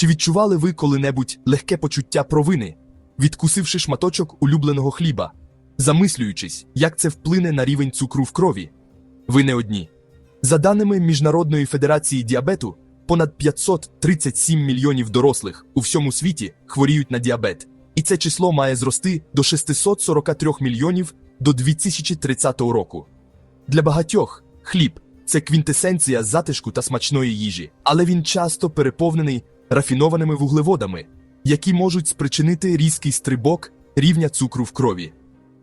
Чи відчували ви коли-небудь легке почуття провини, відкусивши шматочок улюбленого хліба, замислюючись, як це вплине на рівень цукру в крові? Ви не одні. За даними Міжнародної федерації діабету, понад 537 мільйонів дорослих у всьому світі хворіють на діабет, і це число має зрости до 643 мільйонів до 2030 року. Для багатьох хліб це квінтесенція затишку та смачної їжі, але він часто переповнений рафінованими вуглеводами, які можуть спричинити різкий стрибок рівня цукру в крові.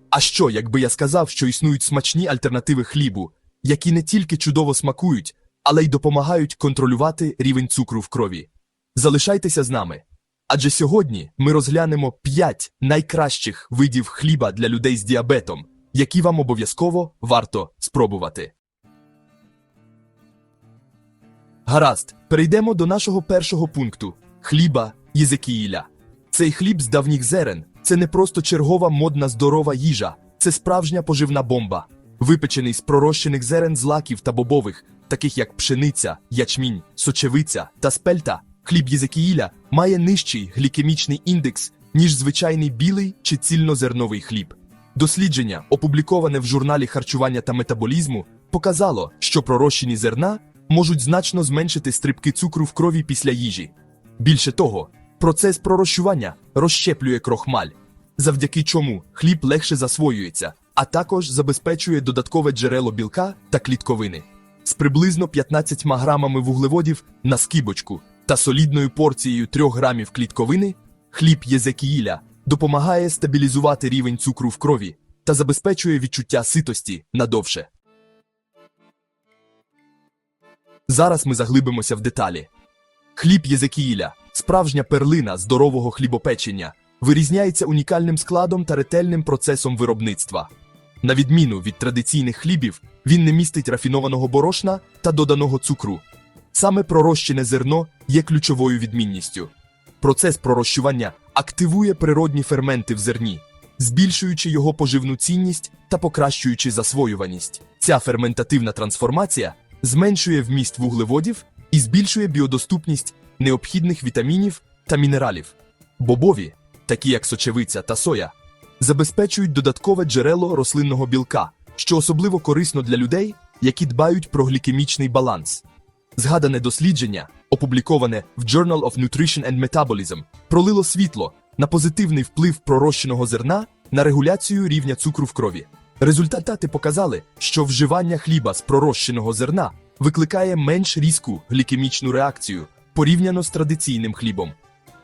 А що, якби я сказав, що існують смачні альтернативи хлібу, які не тільки чудово смакують, але й допомагають контролювати рівень цукру в крові? Залишайтеся з нами. Адже сьогодні ми розглянемо 5 найкращих видів хліба для людей з діабетом, які вам обов'язково варто спробувати. Гаразд, перейдемо до нашого першого пункту хліба Єзекіїля. Цей хліб з давніх зерен це не просто чергова модна здорова їжа, це справжня поживна бомба, випечений з пророщених зерен злаків та бобових, таких як пшениця, ячмінь, сочевиця та спельта. Хліб Єзекіїля має нижчий глікемічний індекс, ніж звичайний білий чи цільнозерновий хліб. Дослідження, опубліковане в журналі харчування та метаболізму, показало, що пророщені зерна можуть значно зменшити стрибки цукру в крові після їжі. Більше того, процес пророщування розщеплює крохмаль, завдяки чому хліб легше засвоюється, а також забезпечує додаткове джерело білка та клітковини. З приблизно 15 грамами вуглеводів на скибочку та солідною порцією 3 грамів клітковини, хліб Єзекіїля допомагає стабілізувати рівень цукру в крові та забезпечує відчуття ситості надовше. Зараз ми заглибимося в деталі. Хліб Єзекіїля, справжня перлина здорового хлібопечення, вирізняється унікальним складом та ретельним процесом виробництва. На відміну від традиційних хлібів, він не містить рафінованого борошна та доданого цукру. Саме пророщене зерно є ключовою відмінністю. Процес пророщування активує природні ферменти в зерні, збільшуючи його поживну цінність та покращуючи засвоюваність. Ця ферментативна трансформація зменшує вміст вуглеводів і збільшує біодоступність необхідних вітамінів та мінералів. Бобові, такі як сочевиця та соя, забезпечують додаткове джерело рослинного білка, що особливо корисно для людей, які дбають про глікемічний баланс. Згадане дослідження, опубліковане в Journal of Nutrition and Metabolism, пролило світло на позитивний вплив пророщеного зерна на регуляцію рівня цукру в крові. Результати показали, що вживання хліба з пророщеного зерна викликає менш різку глікемічну реакцію порівняно з традиційним хлібом.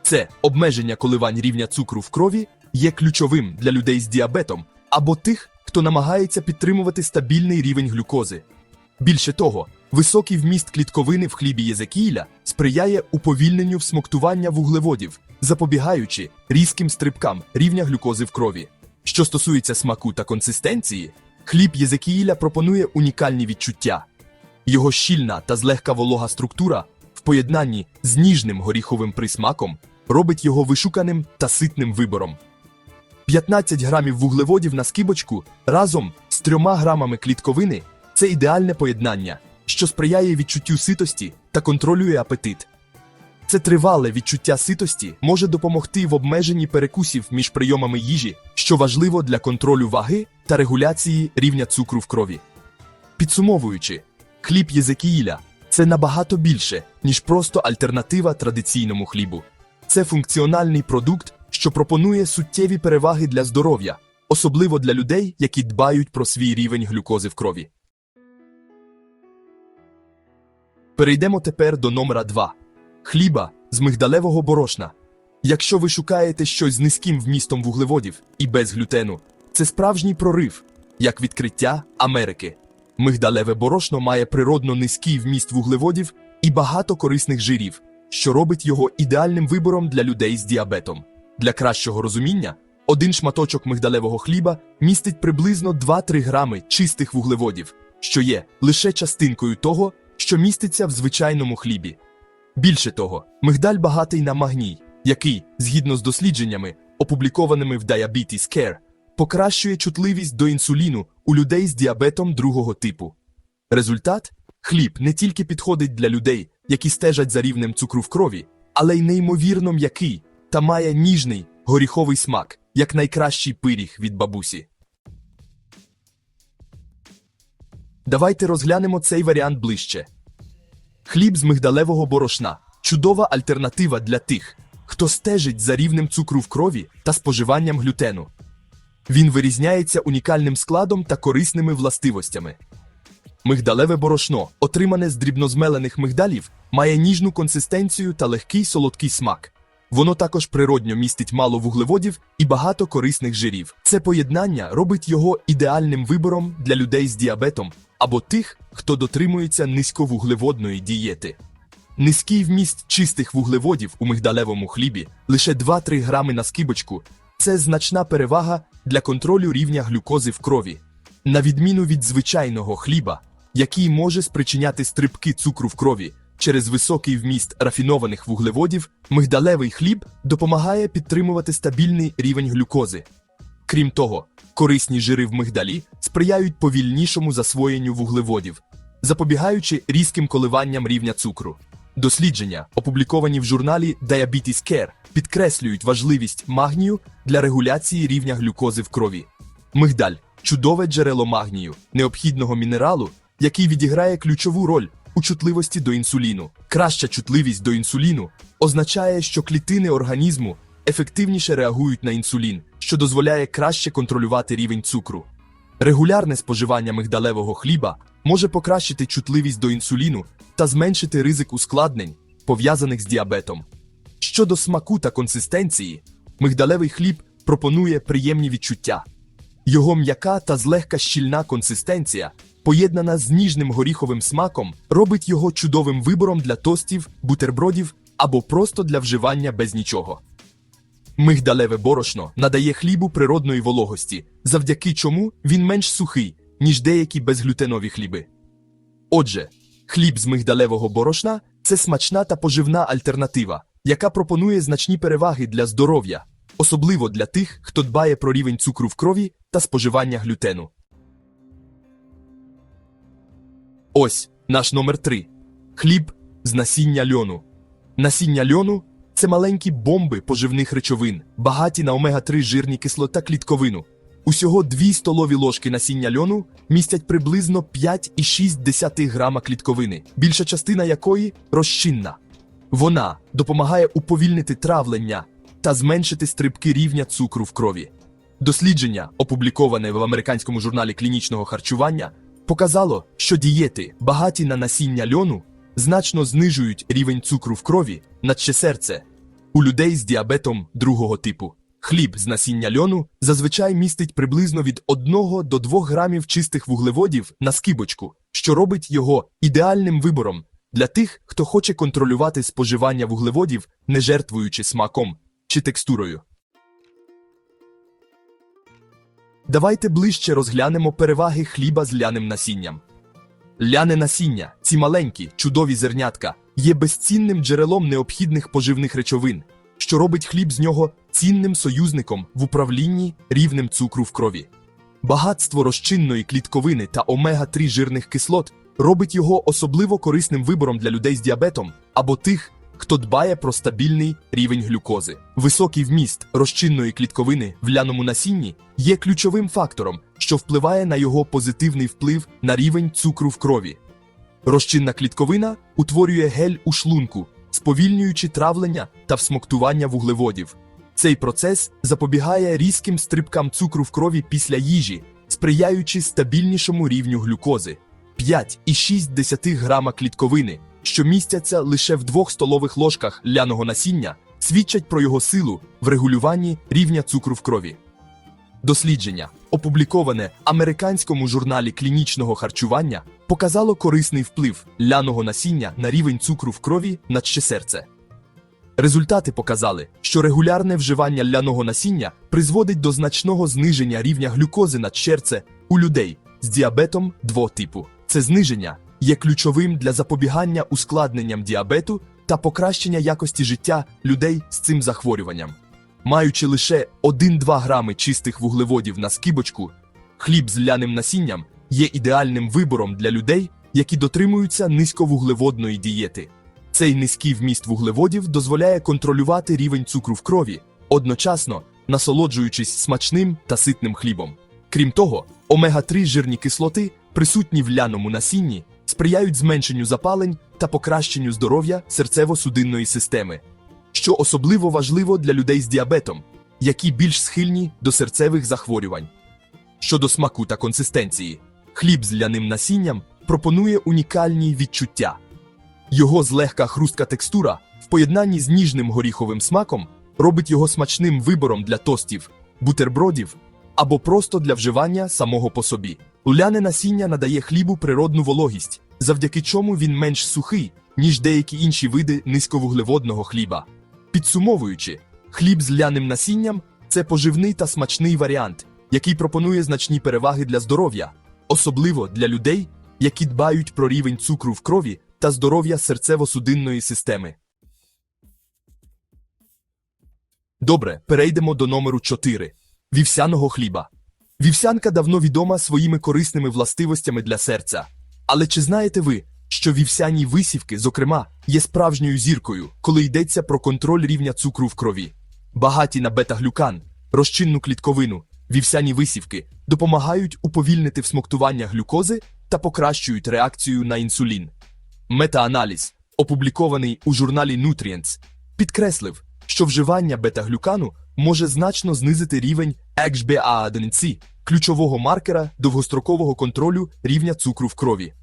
Це обмеження коливань рівня цукру в крові є ключовим для людей з діабетом або тих, хто намагається підтримувати стабільний рівень глюкози. Більше того, високий вміст клітковини в хлібі Єзекіїля сприяє уповільненню всмоктування вуглеводів, запобігаючи різким стрибкам рівня глюкози в крові. Що стосується смаку та консистенції, хліб Єзекіїля пропонує унікальні відчуття. Його щільна та злегка волога структура в поєднанні з ніжним горіховим присмаком робить його вишуканим та ситним вибором. 15 грамів вуглеводів на скибочку разом з 3 грамами клітковини це ідеальне поєднання, що сприяє відчуттю ситості та контролює апетит. Це тривале відчуття ситості може допомогти в обмеженні перекусів між прийомами їжі, що важливо для контролю ваги та регуляції рівня цукру в крові. Підсумовуючи, хліб Єзекіїля це набагато більше, ніж просто альтернатива традиційному хлібу. Це функціональний продукт, що пропонує суттєві переваги для здоров'я, особливо для людей, які дбають про свій рівень глюкози в крові. Перейдемо тепер до номера 2 хліба з мигдалевого борошна. Якщо ви шукаєте щось з низьким вмістом вуглеводів і без глютену, це справжній прорив, як відкриття Америки. Мигдалеве борошно має природно низький вміст вуглеводів і багато корисних жирів, що робить його ідеальним вибором для людей з діабетом. Для кращого розуміння, один шматочок мигдалевого хліба містить приблизно 2-3 грами чистих вуглеводів, що є лише частинкою того, що міститься в звичайному хлібі. Більше того, мигдаль багатий на магній, який, згідно з дослідженнями, опублікованими в Diabetes Care, покращує чутливість до інсуліну у людей з діабетом другого типу. Результат хліб не тільки підходить для людей, які стежать за рівнем цукру в крові, але й неймовірно м'який та має ніжний горіховий смак, як найкращий пиріг від бабусі. Давайте розглянемо цей варіант ближче. Хліб з мигдалевого борошна чудова альтернатива для тих, хто стежить за рівнем цукру в крові та споживанням глютену. Він вирізняється унікальним складом та корисними властивостями. Мигдалеве борошно, отримане з дрібнозмелених мигдалів, має ніжну консистенцію та легкий солодкий смак. Воно також природньо містить мало вуглеводів і багато корисних жирів. Це поєднання робить його ідеальним вибором для людей з діабетом або тих, хто дотримується низьковуглеводної дієти. Низький вміст чистих вуглеводів у мигдалевому хлібі лише 2-3 грами на скибочку це значна перевага для контролю рівня глюкози в крові. На відміну від звичайного хліба, який може спричиняти стрибки цукру в крові через високий вміст рафінованих вуглеводів, мигдалевий хліб допомагає підтримувати стабільний рівень глюкози. Крім того, корисні жири в мигдалі сприяють повільнішому засвоєнню вуглеводів, запобігаючи різким коливанням рівня цукру. Дослідження, опубліковані в журналі Diabetes Care, підкреслюють важливість магнію для регуляції рівня глюкози в крові. Мигдаль чудове джерело магнію, необхідного мінералу, який відіграє ключову роль у чутливості до інсуліну. Краща чутливість до інсуліну означає, що клітини організму ефективніше реагують на інсулін, що дозволяє краще контролювати рівень цукру. Регулярне споживання мигдалевого хліба може покращити чутливість до інсуліну та зменшити ризик ускладнень, пов'язаних з діабетом. Щодо смаку та консистенції, мигдалевий хліб пропонує приємні відчуття. Його м'яка та злегка щільна консистенція, поєднана з ніжним горіховим смаком, робить його чудовим вибором для тостів, бутербродів або просто для вживання без нічого. Мигдалеве борошно надає хлібу природної вологості, завдяки чому він менш сухий, ніж деякі безглютенові хліби. Отже, хліб з мигдалевого борошна це смачна та поживна альтернатива, яка пропонує значні переваги для здоров'я, особливо для тих, хто дбає про рівень цукру в крові та споживання глютену. Ось наш номер 3. Хліб з насіння льону. Насіння льону це маленькі бомби поживних речовин, багаті на омега-3 жирні кислота клітковину. Усього 2 столові ложки насіння льону містять приблизно 5,6 грама клітковини, більша частина якої розчинна. Вона допомагає уповільнити травлення та зменшити стрибки рівня цукру в крові. Дослідження, опубліковане в американському журналі клінічного харчування, показало, що дієти, багаті на насіння льону, значно знижують рівень цукру в крові, наче серце, у людей з діабетом другого типу. Хліб з насіння льону зазвичай містить приблизно від 1 до 2 грамів чистих вуглеводів на скибочку, що робить його ідеальним вибором для тих, хто хоче контролювати споживання вуглеводів, не жертвуючи смаком чи текстурою. Давайте ближче розглянемо переваги хліба з ляним насінням. Ляне насіння, ці маленькі, чудові зернятка, є безцінним джерелом необхідних поживних речовин, що робить хліб з нього цінним союзником в управлінні рівнем цукру в крові. Багатство розчинної клітковини та омега-3 жирних кислот робить його особливо корисним вибором для людей з діабетом або тих, хто дбає про стабільний рівень глюкози. Високий вміст розчинної клітковини в ляному насінні є ключовим фактором, що впливає на його позитивний вплив на рівень цукру в крові. Розчинна клітковина утворює гель у шлунку, сповільнюючи травлення та всмоктування вуглеводів. Цей процес запобігає різким стрибкам цукру в крові після їжі, сприяючи стабільнішому рівню глюкози. 5,6 грама клітковини, що містяться лише в 2 столових ложках ляного насіння, свідчать про його силу в регулюванні рівня цукру в крові. Дослідження, опубліковане американському журналі клінічного харчування, показало корисний вплив ляного насіння на рівень цукру в крові наче серце. Результати показали, що регулярне вживання ляного насіння призводить до значного зниження рівня глюкози на черце у людей з діабетом двого типу. Це зниження є ключовим для запобігання ускладненням діабету та покращення якості життя людей з цим захворюванням. Маючи лише 1-2 грами чистих вуглеводів на скибочку, хліб з ляним насінням є ідеальним вибором для людей, які дотримуються низьковуглеводної дієти. Цей низький вміст вуглеводів дозволяє контролювати рівень цукру в крові, одночасно насолоджуючись смачним та ситним хлібом. Крім того, омега-3 жирні кислоти, присутні в ляному насінні, сприяють зменшенню запалень та покращенню здоров'я серцево-судинної системи, що особливо важливо для людей з діабетом, які більш схильні до серцевих захворювань. Щодо смаку та консистенції, хліб з ляним насінням пропонує унікальні відчуття. Його злегка хрустка текстура в поєднанні з ніжним горіховим смаком робить його смачним вибором для тостів, бутербродів або просто для вживання самого по собі. Ляне насіння надає хлібу природну вологість, завдяки чому він менш сухий, ніж деякі інші види низьковуглеводного хліба. Підсумовуючи, хліб з ляним насінням це поживний та смачний варіант, який пропонує значні переваги для здоров'я, особливо для людей, які дбають про рівень цукру в крові та здоров'я серцево-судинної системи. Добре, перейдемо до номеру 4 вівсяного хліба. Вівсянка давно відома своїми корисними властивостями для серця. Але чи знаєте ви, що вівсяні висівки, зокрема, є справжньою зіркою, коли йдеться про контроль рівня цукру в крові? Багаті на бета-глюкан, розчинну клітковину, вівсяні висівки допомагають уповільнити всмоктування глюкози та покращують реакцію на інсулін. Метааналіз, опублікований у журналі Nutrients, підкреслив, що вживання бета-глюкану може значно знизити рівень HbA1c, ключового маркера довгострокового контролю рівня цукру в крові.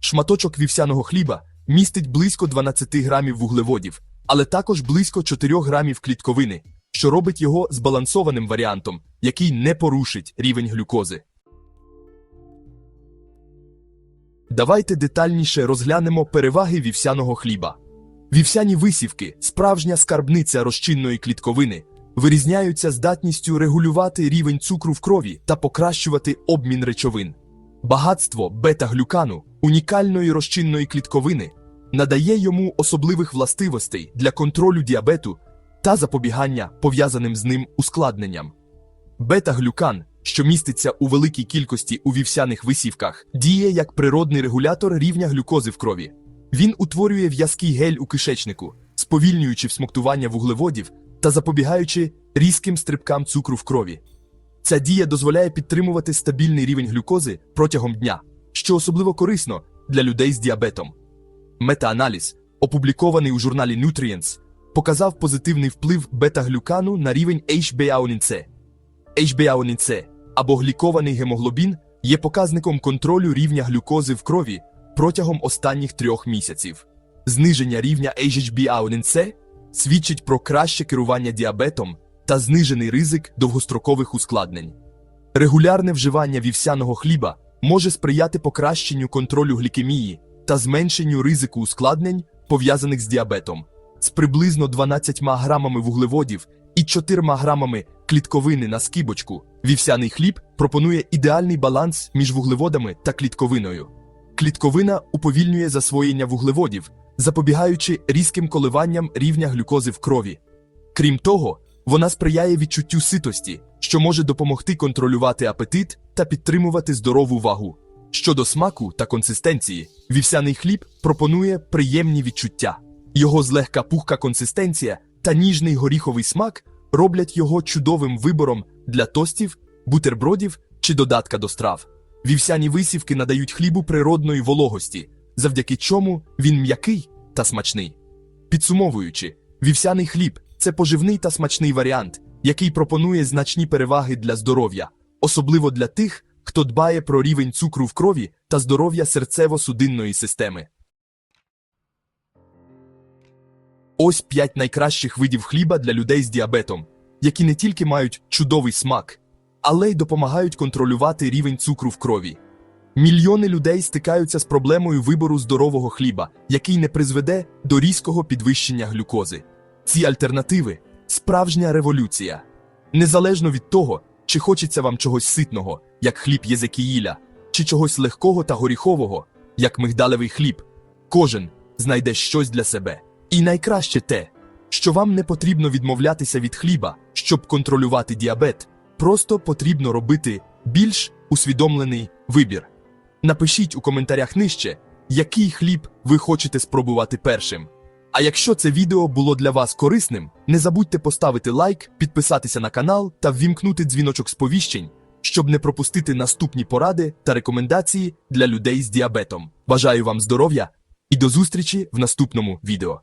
Шматочок вівсяного хліба містить близько 12 грамів вуглеводів, але також близько 4 грамів клітковини, що робить його збалансованим варіантом, який не порушить рівень глюкози. Давайте детальніше розглянемо переваги вівсяного хліба. Вівсяні висівки, справжня скарбниця розчинної клітковини, вирізняються здатністю регулювати рівень цукру в крові та покращувати обмін речовин. Багатство бета-глюкану, унікальної розчинної клітковини, надає йому особливих властивостей для контролю діабету та запобігання пов'язаним з ним ускладненням. Бета-глюкан, що міститься у великій кількості у вівсяних висівках, діє як природний регулятор рівня глюкози в крові. Він утворює в'язкий гель у кишечнику, сповільнюючи всмоктування вуглеводів та запобігаючи різким стрибкам цукру в крові. Ця дія дозволяє підтримувати стабільний рівень глюкози протягом дня, що особливо корисно для людей з діабетом. Метааналіз, опублікований у журналі Nutrients, показав позитивний вплив бета-глюкану на рівень HbA1c. HbA1c або глікований гемоглобін є показником контролю рівня глюкози в крові протягом останніх трьох місяців. Зниження рівня HbA1c свідчить про краще керування діабетом та знижений ризик довгострокових ускладнень. Регулярне вживання вівсяного хліба може сприяти покращенню контролю глікемії та зменшенню ризику ускладнень, пов'язаних з діабетом. З приблизно 12 грамами вуглеводів і 4 грамами клітковини на скибочку, вівсяний хліб пропонує ідеальний баланс між вуглеводами та клітковиною. Клітковина уповільнює засвоєння вуглеводів, запобігаючи різким коливанням рівня глюкози в крові. Крім того, вона сприяє відчуттю ситості, що може допомогти контролювати апетит та підтримувати здорову вагу. Щодо смаку та консистенції, вівсяний хліб пропонує приємні відчуття. Його злегка пухка консистенція та ніжний горіховий смак роблять його чудовим вибором для тостів, бутербродів чи додатка до страв. Вівсяні висівки надають хлібу природної вологості, завдяки чому він м'який та смачний. Підсумовуючи, вівсяний хліб це поживний та смачний варіант, який пропонує значні переваги для здоров'я, особливо для тих, хто дбає про рівень цукру в крові та здоров'я серцево-судинної системи. Ось п'ять найкращих видів хліба для людей з діабетом, які не тільки мають чудовий смак, але й допомагають контролювати рівень цукру в крові. Мільйони людей стикаються з проблемою вибору здорового хліба, який не призведе до різкого підвищення глюкози. Ці альтернативи справжня революція. Незалежно від того, чи хочеться вам чогось ситного, як хліб Єзекіїля, чи чогось легкого та горіхового, як мигдалевий хліб, кожен знайде щось для себе. І найкраще те, що вам не потрібно відмовлятися від хліба, щоб контролювати діабет, просто потрібно робити більш усвідомлений вибір. Напишіть у коментарях нижче, який хліб ви хочете спробувати першим. А якщо це відео було для вас корисним, не забудьте поставити лайк, підписатися на канал та ввімкнути дзвіночок сповіщень, щоб не пропустити наступні поради та рекомендації для людей з діабетом. Бажаю вам здоров'я і до зустрічі в наступному відео.